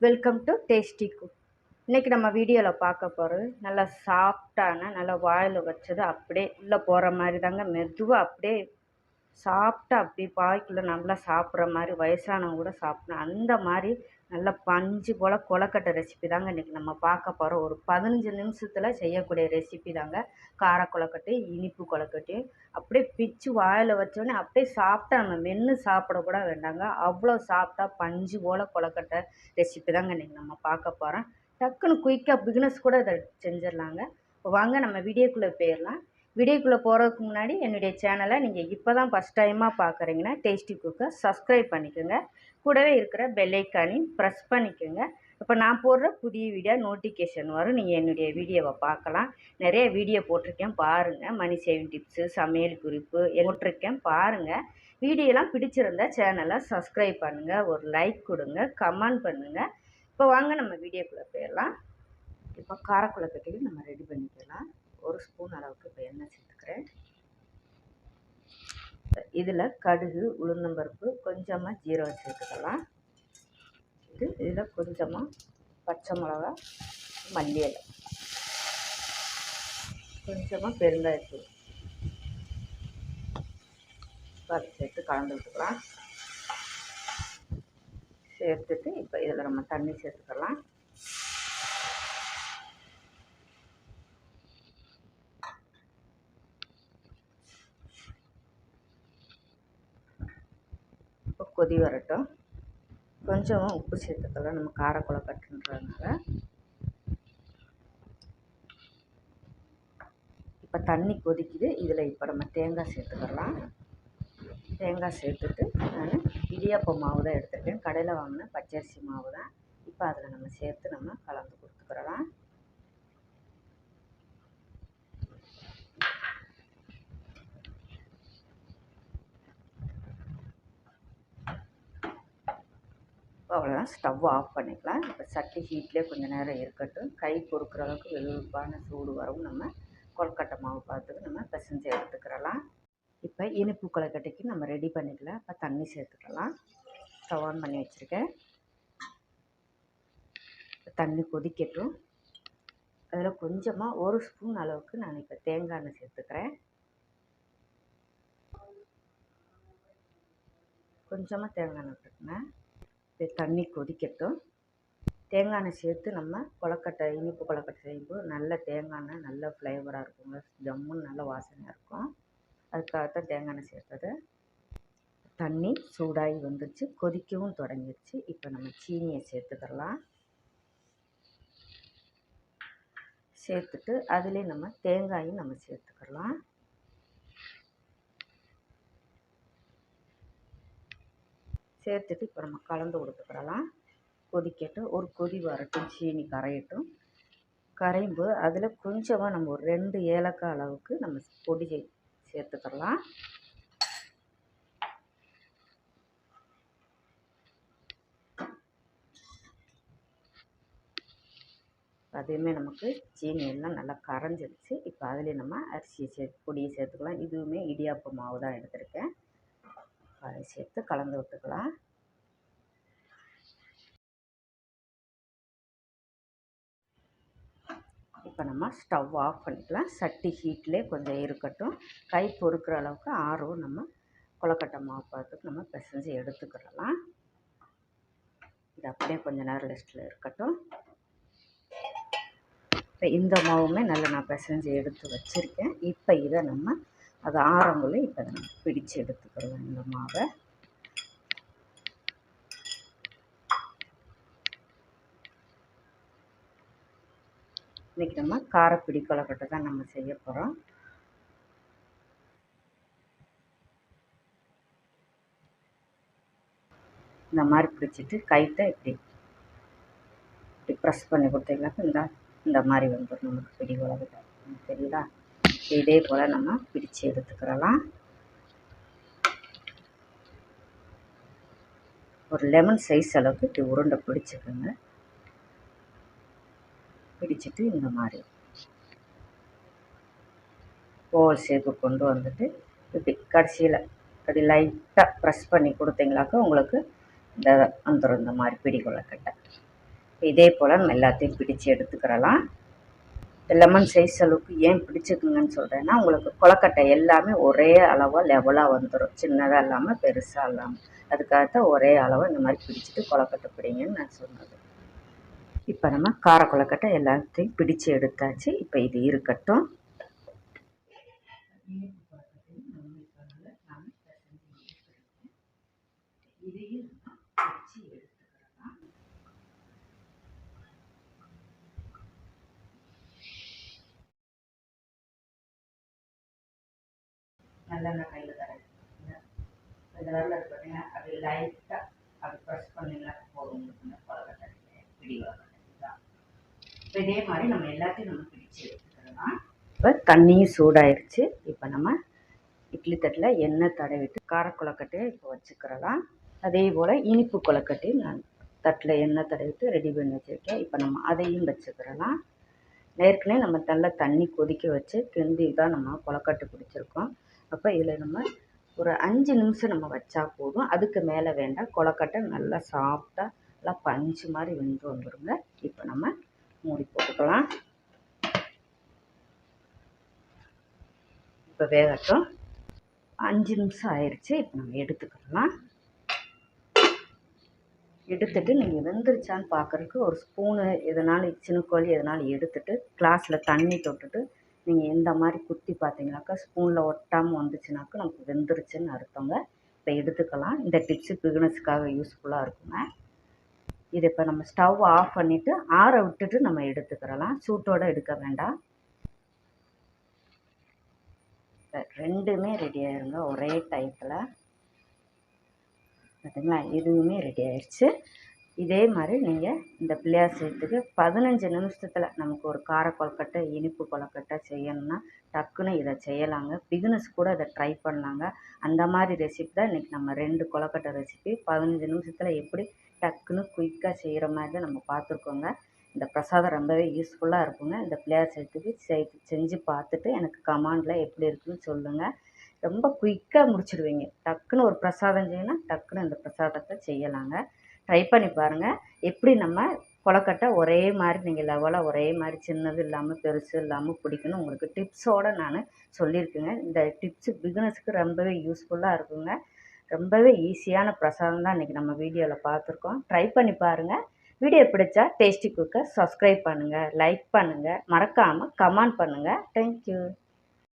Welcome to tasty cook இன்றைக்கி நம்ம வீடியோவில் பார்க்க போகிறது நல்லா சாஃப்டான நல்லா வாயில் வச்சது அப்படியே உள்ளே போகிற மாதிரி தாங்க மெதுவாக அப்படியே சாப்பிட்டா அப்படி வாய்க்குள்ளே நல்லா சாப்பிட்ற மாதிரி வயசானவங்க கூட சாப்பிடணும். அந்த மாதிரி நல்லா பஞ்சு போல் கொலக்கட்டை ரெசிபி தாங்க இன்றைக்கி நம்ம பார்க்க போகிறோம் ஒரு பதினஞ்சு நிமிஷத்தில் செய்யக்கூடிய ரெசிபி தாங்க. கார கொலக்கட்டை இனிப்பு கொலக்கட்டையும் அப்படியே பிச்சு வாயில் வச்சோடனே அப்படியே சாப்பிட்டா நம்ம மென்று சாப்பிடக்கூட வேண்டாங்க. அவ்வளோ சாப்பிட்டா பஞ்சு போல் கொலக்கட்டை ரெசிபி தாங்க இன்றைக்கி நம்ம பார்க்க போகிறோம் டக்குன்னு குயிக்காக பிகினஸ் கூட இதை செஞ்சிடலாங்க. இப்போ வாங்க நம்ம வீடியோக்குள்ளே போயிடலாம். வீடியோக்குள்ளே போகிறதுக்கு முன்னாடி என்னுடைய சேனலை நீங்கள் இப்போ தான் ஃபஸ்ட் டைமாக பார்க்குறீங்கன்னா டேஸ்டி குக்கை சப்ஸ்கிரைப் பண்ணிக்கோங்க. கூடவே இருக்கிற பெல்லைக்கானையும் ப்ரெஸ் பண்ணிக்கோங்க. இப்போ நான் போடுற புதிய வீடியோ நோட்டிஃபிகேஷன் வரும். நீங்கள் என்னுடைய வீடியோவை பார்க்கலாம். நிறைய வீடியோ போட்டிருக்கேன் பாருங்கள் மணி சேவிங் டிப்ஸு சமையல் குறிப்பு போட்டிருக்கேன் பாருங்கள் வீடியோலாம் பிடிச்சிருந்தா சேனலை சப்ஸ்கிரைப் பண்ணுங்கள் ஒரு லைக் கொடுங்க கமெண்ட் பண்ணுங்கள் இப்போ வாங்க நம்ம வீடியோக்குள்ளே போயிடலாம். இப்போ காரக்குழக்கட்டையும் நம்ம ரெடி பண்ணிக்கலாம். ஒரு ஸ்பூன் அளவுக்கு இப்போ எண்ணெய் சேர்த்துக்கிறேன். இதில் கடுகு உளுந்தம்பருப்பு கொஞ்சமாக ஜீரகம் சேர்த்துக்கலாம் இது இதில் கொஞ்சமாக பச்சை மிளகா மல்லி இலை கொஞ்சமாக பெருங்காயத்தூள். அதை சேர்த்து கலந்து விட்டுக்கலாம். சேர்த்துட்டு இப்போ இதில் நம்ம தண்ணி சேர்த்துக்கலாம் இப்போ கொதி வரட்டும் கொஞ்சமாக உப்பு சேர்த்துக்கலாம் நம்ம காரக்குழக்கட்டுன்றதுனால இப்போ தண்ணி கொதிக்குது. இதில் இப்போ நம்ம தேங்காய் சேர்த்துக்கலாம். தேங்காய் சேர்த்துட்டு நான் இடியாப்ப மாவு தான் எடுத்துருக்கேன். கடையில் வாங்கின பச்சரிசி மாவு தான். இப்போ அதில் நம்ம சேர்த்து நம்ம கலந்து கொடுத்துக்கிறலாம் அவ்வளோதான் ஸ்டவ் ஆஃப் பண்ணிக்கலாம். இப்போ சட்டி ஹீட்லேயே கொஞ்சம் நேரம் இருக்கட்டும். கை பொறுக்கிற அளவுக்கு வெளுப்பான சூடு வரவும் நம்ம கொல்கட்டை மாவு பார்த்துக்கு நம்ம பிசைஞ்சு எடுத்துக்கிறலாம். இப்போ இனிப்பு கொலக்கட்டைக்கு நம்ம ரெடி பண்ணிக்கலாம். இப்போ தண்ணி சேர்த்துக்கலாம். ஸ்டவ் ஆன் பண்ணி வச்சுருக்கேன். தண்ணி கொதிக்கட்டும். அதில் கொஞ்சமாக ஒரு ஸ்பூன் அளவுக்கு நான் இப்போ தேங்காய் எண்ணெய் சேர்த்துக்கிறேன். கொஞ்சமாக தேங்காய் எண்ணெய் விட்டுருக்கேன் தண்ணி கொதிக்கட்டும். தேங்காய் எண்ணெய் சேர்த்து நம்ம கொலக்கட்டை இனிப்பு கொலக்கட்டை செய்யும்போது நல்ல தேங்காய் எண்ணெய் நல்ல ஃப்ளேவராக இருக்குங்க ஜம்முன்னு நல்ல வாசனையாக இருக்கும். அதுக்காகத்தான் தேங்காய் எண்ணெய் சேர்த்தது. தண்ணி சூடாகி வந்துருச்சு. கொதிக்கவும் தொடங்கிடுச்சு இப்போ நம்ம சீனியை சேர்த்துக்கலாம். சேர்த்துட்டு அதிலே நம்ம தேங்காயும் நம்ம சேர்த்துக்கலாம். சேர்த்துட்டு இப்போ நம்ம கலந்து கொடுத்துக்கிறலாம் கொதிக்கட்டும். ஒரு கொதி வரட்டும். சீனி கரையட்டும். கரையும்போது அதில் கொஞ்சமாக நம்ம ஒரு ரெண்டு ஏலக்காய் அளவுக்கு நம்ம பொடி சேர்த்துக்கலாம் அதுவுமே நமக்கு சீனி எல்லாம் நல்லா கரைஞ்சிருச்சு. இப்போ அதிலே நம்ம அரிசியை சேர்த்து பொடியை சேர்த்துக்கலாம். இதுவுமே இடியாப்ப மாவு தான் எடுத்திருக்கேன். அதை சேர்த்து கலந்து விட்டுக்கலாம். இப்போ நம்ம ஸ்டவ் ஆஃப் பண்ணிக்கலாம். சட்டி ஹீட்லேயே கொஞ்சம் இருக்கட்டும். கை பொறுக்கிற அளவுக்கு ஆர்வம் நம்ம கொலக்கட்டை மாவு பார்த்துட்டு நம்ம பிசைஞ்சு எடுத்துக்கிடலாம். இது அப்படியே கொஞ்சம் நேரம் ரெஸ்ட்டில் இருக்கட்டும். இப்போ இந்த மாவுமே நல்லா நான் பிசைஞ்சு எடுத்து வச்சுருக்கேன். இப்போ இதை நம்ம அது ஆரங்குள்ளே இப்போ நம்ம பிடிச்சு எடுத்துக்கிறோம் இந்த மாவை. இன்றைக்கி நம்ம காரப்பிடி கொலக்கட்டை தான் நம்ம செய்ய போகிறோம் இந்த மாதிரி பிடிச்சிட்டு கைட்டை இப்படி இப்படி ப்ரெஸ் பண்ணி கொடுத்தீங்கன்னாக்கா இந்த இந்த மாதிரி வந்துடும் நமக்கு பிடி கொலக்கட்டை சரிங்களா இதே போல் நம்ம பிடிச்சு எடுத்துக்கிறலாம். ஒரு லெமன் சைஸ் அளவுக்கு இப்படி உருண்டை பிடிச்சிக்கோங்க. பிடிச்சிட்டு இந்த மாதிரி. ஓல் ஷேப்பு கொண்டு வந்துட்டு இப்படி கடைசியில் அப்படி லைட்டாக ப்ரெஸ் பண்ணி கொடுத்தீங்களாக்க உங்களுக்கு இந்த வந்துடும் இந்த மாதிரி பிடி கொலக்கட்டை இதே போல் நம்ம எல்லாத்தையும் பிடிச்சு எடுத்துக்கிறலாம். லெமன் சைஸ் அளவுக்கு ஏன் பிடிச்சிக்குங்கன்னு சொல்கிறேன்னா உங்களுக்கு கொலக்கட்டை எல்லாமே ஒரே அளவாக லெவலாக வந்துடும் சின்னதாக இல்லாமல் பெருசாக இல்லாமல் அதுக்காகத்தான் ஒரே அளவாக இந்த மாதிரி பிடிச்சிட்டு கொலக்கட்டை பிடிங்கன்னு நான் சொன்னது. இப்போ நம்ம கார கொலக்கட்டை எல்லாத்தையும் பிடிச்சு எடுத்தாச்சு. இப்போ இது இருக்கட்டும். இதையும் பிடிச்சி எடுத்துக்கலாம் நல்லெண்ணெய் கையில் தரேன் இந்த இருக்கு பார்த்தீங்கன்னா அப்படி லைட்டாக அப்படி ப்ரெஸ் பண்ணிங்கன்னா போதும். உங்களுக்கு கொலக்கட்டை பிடி கொலக்கட்டை தான் இப்போ இதே மாதிரி நம்ம எல்லாத்தையும் நம்ம பிடிச்சி எடுத்துக்கலாம். இப்போ தண்ணியும் சூடாயிருச்சு. இப்போ நம்ம இட்லி தட்டில் எண்ணெய் தடவிட்டு கார கொலக்கட்டையை இப்போ வச்சுக்கிறலாம். அதே போல் இனிப்பு கொலக்கட்டையும் நான் தட்டில் எண்ணெய் தடவிட்டு ரெடி பண்ணி வச்சுருக்கேன் இப்போ நம்ம அதையும் வச்சுக்கிறலாம். ஏற்கனவே நம்ம நல்லா தண்ணி கொதிக்க வச்சு கிண்டி தான் நம்ம கொலக்கட்டை பிடிச்சிருக்கோம். அப்போ இதில் நம்ம ஒரு அஞ்சு நிமிஷம் நம்ம வச்சா போதும். அதுக்கு மேலே வேண்டாம் கொலக்கட்டை நல்லா சாஃப்டாக நல்லா பஞ்சு மாதிரி வெந்து வந்துடுங்க இப்போ நம்ம மூடி போட்டுக்கலாம். இப்போ வேகட்டும். அஞ்சு நிமிஷம் ஆயிடுச்சு இப்போ நம்ம எடுத்துக்கலாம். எடுத்துட்டு நீங்கள் வெந்துருச்சான்னு பார்க்குறதுக்கு ஒரு ஸ்பூனு எதனாலும் சின்ன எதனாலும் எடுத்துட்டு கிளாஸில் தண்ணி தொட்டுட்டு நீங்கள் இந்த மாதிரி குத்தி பார்த்தீங்கனாக்கா ஸ்பூனில் ஒட்டாமல் வந்துச்சுனாக்கா நமக்கு வெந்துருச்சுன்னு அர்த்தங்க. இப்போ எடுத்துக்கலாம். இந்த டிப்ஸு பிகினஸ்க்காக யூஸ்ஃபுல்லாக இருக்குங்க. இது இப்போ நம்ம ஸ்டவ் ஆஃப் பண்ணிவிட்டு ஆற விட்டுட்டு நம்ம எடுத்துக்கிறலாம். சூட்டோடு எடுக்க வேண்டாம். ரெண்டுமே ரெடி ஆயிருங்க. ஒரே டைப்பில் பார்த்தீங்களா இதுவுமே ரெடி ஆயிடுச்சு இதே மாதிரி நீங்கள் இந்த பிள்ளையார் சதுர்த்திக்கு பதினஞ்சு நிமிஷத்தில் நமக்கு ஒரு கார கொழுக்கட்டை இனிப்பு கொழுக்கட்டை செய்யணும்னா டக்குன்னு இதை செய்யலாங்க. பிகினஸ் கூட இதை ட்ரை பண்ணலாங்க. அந்த மாதிரி ரெசிபி தான் இன்றைக்கி நம்ம ரெண்டு கொழுக்கட்டை ரெசிபி பதினஞ்சு நிமிஷத்தில் எப்படி டக்குன்னு குயிக்காக செய்கிற மாதிரி தான் நம்ம பார்த்துருக்கோங்க. இந்த பிரசாதம் ரொம்பவே யூஸ்ஃபுல்லாக இருக்குங்க. இந்த பிள்ளையார் சதுர்த்திக்கு செய் செஞ்சு பார்த்துட்டு எனக்கு கமாண்டில் எப்படி இருக்குன்னு சொல்லுங்கள் ரொம்ப குயிக்காக முடிச்சிடுவீங்க. டக்குன்னு ஒரு பிரசாதம் செய்யணும் டக்குன்னு இந்த பிரசாதத்தை செய்யலாங்க. ட்ரை பண்ணி பாருங்கள் எப்படி நம்ம கொலக்கட்டை ஒரே மாதிரி நீங்கள் லெவலாக ஒரே மாதிரி சின்னது இல்லாமல் பெருசு இல்லாமல் பிடிக்கணும். உங்களுக்கு டிப்ஸோடு நான் சொல்லியிருக்கேங்க. இந்த டிப்ஸு பிகினர்ஸுக்கு ரொம்பவே யூஸ்ஃபுல்லாக இருக்குங்க. ரொம்பவே ஈஸியான பிரசாதம் தான் இன்றைக்கி நம்ம வீடியோவில் பார்த்துருக்கோம். ட்ரை பண்ணி பாருங்கள் வீடியோ பிடிச்சா டேஸ்டி குக்கை சப்ஸ்கிரைப் பண்ணுங்கள் லைக் பண்ணுங்கள் மறக்காமல் கமெண்ட் பண்ணுங்கள் தேங்க்யூ